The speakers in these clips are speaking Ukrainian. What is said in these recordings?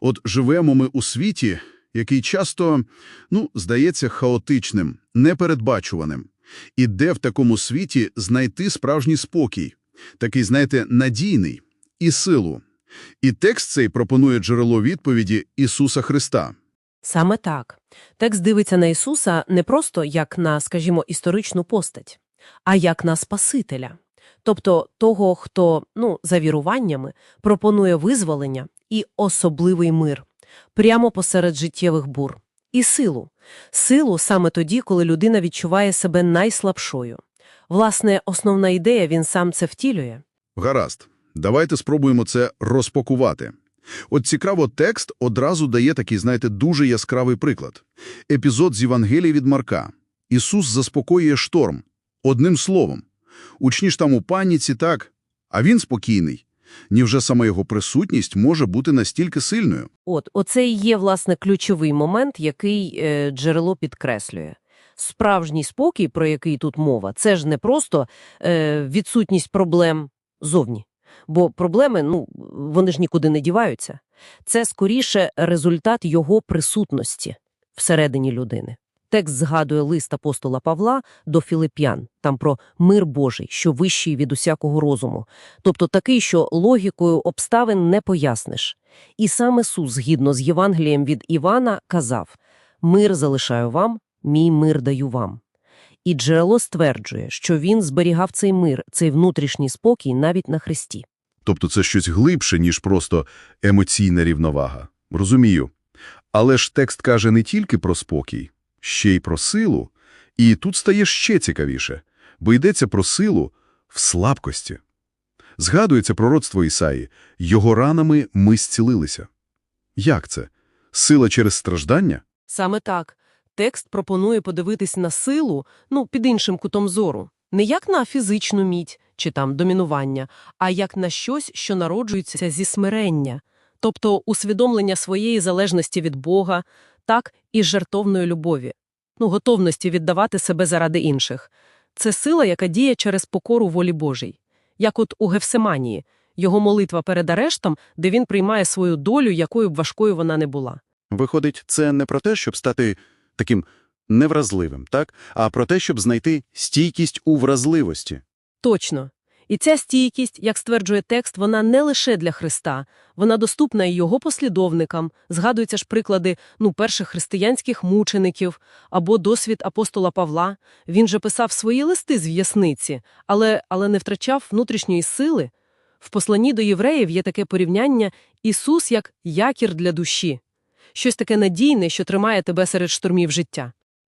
От живемо ми у світі, який часто, ну, здається, хаотичним, непередбачуваним. І де в такому світі знайти справжній спокій, такий, знаєте, надійний і силу. І текст цей пропонує джерело відповіді Ісуса Христа. Саме так. Текст дивиться на Ісуса не просто як на, скажімо, історичну постать, а як на Спасителя. Тобто того, хто, ну, за віруваннями, пропонує визволення і особливий мир прямо посеред життєвих бур. І силу. Силу саме тоді, коли людина відчуває себе найслабшою. Власне, основна ідея він сам це втілює. Гаразд, давайте спробуємо це розпакувати. От цікаво, текст одразу дає такий, знаєте, дуже яскравий приклад. Епізод з Євангелії від Марка. Ісус заспокоює шторм. Одним словом. Учні ж там у паніці так, а він спокійний. Невже саме його присутність може бути настільки сильною? От, оце і є, власне, ключовий момент, який е, джерело підкреслює. Справжній спокій, про який тут мова, це ж не просто е, відсутність проблем зовні. Бо проблеми, ну, вони ж нікуди не діваються. Це, скоріше, результат його присутності всередині людини. Текст згадує лист апостола Павла до Філип'ян, там про мир Божий, що вищий від усякого розуму, тобто такий, що логікою обставин не поясниш. І сам Ісус, згідно з Євангелієм від Івана, казав «Мир залишаю вам, мій мир даю вам». І джерело стверджує, що він зберігав цей мир, цей внутрішній спокій навіть на Христі. Тобто це щось глибше, ніж просто емоційна рівновага. Розумію. Але ж текст каже не тільки про спокій, ще й про силу. І тут стає ще цікавіше, бо йдеться про силу в слабкості. Згадується пророцтво Ісаї «Його ранами ми зцілилися». Як це? Сила через страждання? Саме так. Текст пропонує подивитись на силу, ну, під іншим кутом зору. Не як на фізичну мідь чи там домінування, а як на щось, що народжується зі смирення, тобто усвідомлення своєї залежності від Бога, так і жертовної любові, ну, готовності віддавати себе заради інших. Це сила, яка діє через покору волі Божій. Як от у Гефсиманії, його молитва перед арештом, де він приймає свою долю, якою б важкою вона не була. Виходить, це не про те, щоб стати таким невразливим, так? а про те, щоб знайти стійкість у вразливості. Точно. І ця стійкість, як стверджує текст, вона не лише для Христа, вона доступна і його послідовникам. Згадуються ж приклади ну, перших християнських мучеників або досвід апостола Павла. Він же писав свої листи з в'ясниці, але, але не втрачав внутрішньої сили. В посланні до євреїв є таке порівняння Ісус як якір для душі. Щось таке надійне, що тримає тебе серед штурмів життя.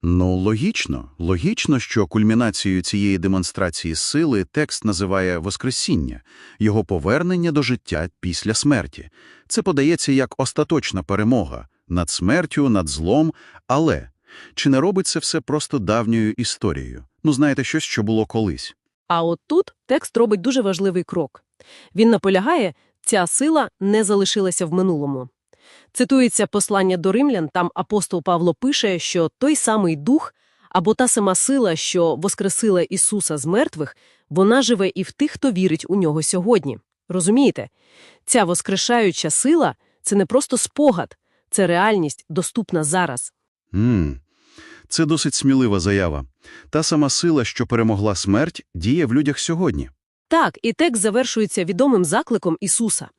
Ну, логічно. Логічно, що кульмінацією цієї демонстрації сили текст називає «Воскресіння», його повернення до життя після смерті. Це подається як остаточна перемога над смертю, над злом, але чи не робить це все просто давньою історією? Ну, знаєте, щось, що було колись. А от тут текст робить дуже важливий крок. Він наполягає, ця сила не залишилася в минулому. Цитується послання до римлян, там апостол Павло пише, що той самий дух або та сама сила, що воскресила Ісуса з мертвих, вона живе і в тих, хто вірить у нього сьогодні. Розумієте? Ця воскрешаюча сила – це не просто спогад, це реальність, доступна зараз. М Це досить смілива заява. Та сама сила, що перемогла смерть, діє в людях сьогодні. Так, і текст завершується відомим закликом Ісуса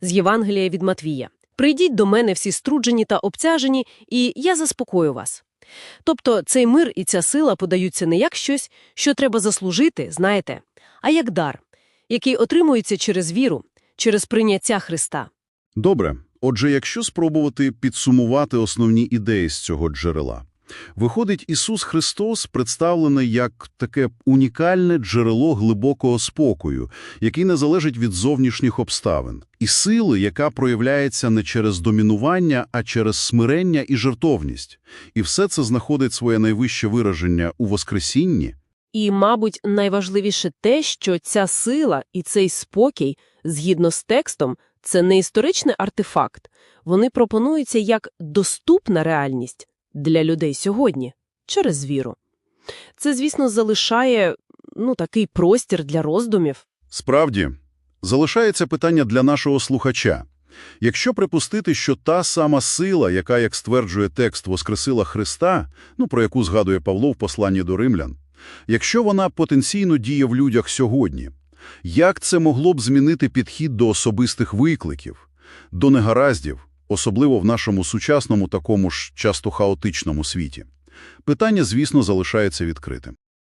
з Євангелія від Матвія. «Прийдіть до мене всі струджені та обтяжені, і я заспокою вас». Тобто цей мир і ця сила подаються не як щось, що треба заслужити, знаєте, а як дар, який отримується через віру, через прийняття Христа. Добре. Отже, якщо спробувати підсумувати основні ідеї з цього джерела, виходить, Ісус Христос представлений як таке унікальне джерело глибокого спокою, який не залежить від зовнішніх обставин, і сили, яка проявляється не через домінування, а через смирення і жертовність. І все це знаходить своє найвище вираження у Воскресінні. І, мабуть, найважливіше те, що ця сила і цей спокій, згідно з текстом, це не історичний артефакт. Вони пропонуються як доступна реальність для людей сьогодні через віру. Це, звісно, залишає ну, такий простір для роздумів. Справді, залишається питання для нашого слухача. Якщо припустити, що та сама сила, яка, як стверджує текст, воскресила Христа, ну, про яку згадує Павло в посланні до римлян, якщо вона потенційно діє в людях сьогодні, як це могло б змінити підхід до особистих викликів, до негараздів, особливо в нашому сучасному такому ж часто хаотичному світі? Питання, звісно, залишається відкритим.